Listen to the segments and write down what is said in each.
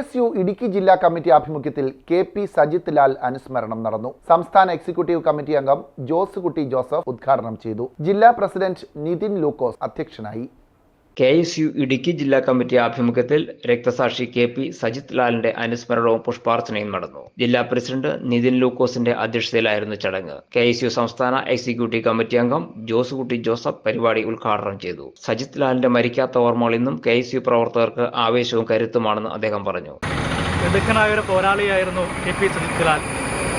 S U Idukki ജില്ലാ committee ആഭിമുഖ്യത്തിൽ K P Sajith Lal അനുസ്മരണം നടന്നു. സംസ്ഥാന എക്സിക്യൂട്ടീവ് കമ്മിറ്റി അംഗം ജോസ് കുട്ടി ജോസഫ് ഉദ്ഘാടനം ചെയ്തു. ജില്ലാ പ്രസിഡന്റ് നിതിൻ ലൂക്കോസ് അധ്യക്ഷനായി. കെ എസ് യു ഇടുക്കി ജില്ലാ കമ്മിറ്റി ആഭിമുഖ്യത്തിൽ രക്തസാക്ഷി കെ പി സജിത് ലാലിന്റെ അനുസ്മരണവും പുഷ്പാർച്ചനയും നടന്നു. ജില്ലാ പ്രസിഡന്റ് നിതിൻ ലൂക്കോസിന്റെ അധ്യക്ഷതയിലായിരുന്നു ചടങ്ങ്. കെ എസ് യു സംസ്ഥാന എക്സിക്യൂട്ടീവ് കമ്മിറ്റി അംഗം ജോസ് കുട്ടി ജോസഫ് പരിപാടി ഉദ്ഘാടനം ചെയ്തു. സജിത് ലാലിന്റെ മരിക്കാത്ത ഓർമ്മകൾ ഇന്നും കെ എസ് യു പ്രവർത്തകർക്ക് ആവേശവും കരുത്തുമാണെന്ന് അദ്ദേഹം പറഞ്ഞു. പോരാളിയായിരുന്നു കെ പി സജിത്ലാൽ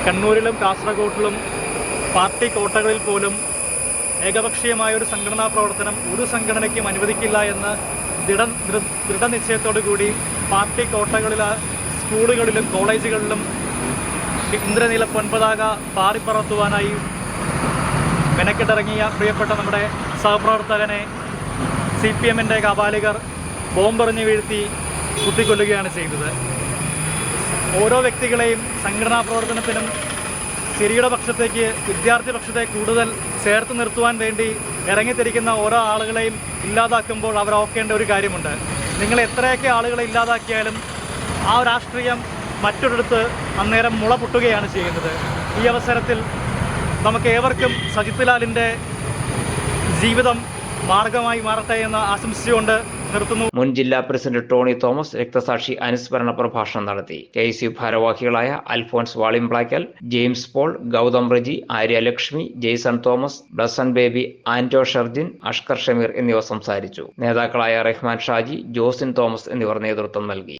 കണ്ണൂരിലും കാസർഗോട്ടിലും പാർട്ടി കോട്ടകളിൽ പോലും ഏകപക്ഷീയമായ ഒരു സംഘടനാ പ്രവർത്തനം ഒരു സംഘടനയ്ക്കും അനുവദിക്കില്ല എന്ന് ദൃഢ ദൃഢനിശ്ചയത്തോടു കൂടി പാർട്ടി കോട്ടകളിൽ സ്കൂളുകളിലും കോളേജുകളിലും ഇന്ദ്രനീല പൊൻപതാക പാറിപ്പറത്തുവാനായി മെനക്കെട്ടിറങ്ങിയ പ്രിയപ്പെട്ട നമ്മുടെ സഹപ്രവർത്തകനെ സി പി എമ്മിന്റെ കാപാലികർ ബോംബെറിഞ്ഞ് വീഴ്ത്തി കുത്തിക്കൊല്ലുകയാണ് ചെയ്തത്. ഓരോ വ്യക്തികളെയും സംഘടനാ പ്രവർത്തനത്തിനും ശരിയുടെ പക്ഷത്തേക്ക് വിദ്യാർത്ഥി പക്ഷത്തെ കൂടുതൽ ചേർത്ത് നിർത്തുവാൻ വേണ്ടി ഇറങ്ങിത്തിരിക്കുന്ന ഓരോ ആളുകളെയും ഇല്ലാതാക്കുമ്പോൾ അവർ ഓർക്കേണ്ട ഒരു കാര്യമുണ്ട്. നിങ്ങൾ എത്രയൊക്കെ ആളുകളെ ഇല്ലാതാക്കിയാലും ആ രാഷ്ട്രീയം മറ്റൊരിടത്ത് അന്നേരം മുള പൊട്ടുകയാണ് ചെയ്യുന്നത്. ഈ അവസരത്തിൽ നമുക്ക് ഏവർക്കും സജിത് ലാലിന്റെ ജീവിതം മാർഗമായി മാറട്ടെ എന്ന് ആശംസിച്ചുകൊണ്ട് നിർത്തുന്നു. മുൻ ജില്ലാ പ്രസിഡന്റ് ടോണി തോമസ് രക്തസാക്ഷി അനുസ്മരണ പ്രഭാഷണം നടത്തി. കെ എസ് യു ഭാരവാഹികളായ അൽഫോൺസ് വാളിംപ്ലാക്കൽ ജെയിംസ് പോൾ ഗൗതം റജി ആര്യ ലക്ഷ്മി ജെയ്സൺ തോമസ് ബ്ലസൺ ബേബി ആന്റോ ഷർജിൻ അഷ്കർ ഷമീർ എന്നിവർ സംസാരിച്ചു. നേതാക്കളായ റഹ്മാൻ ഷാജി ജോസിൻ തോമസ് എന്നിവർ നേതൃത്വം നൽകി.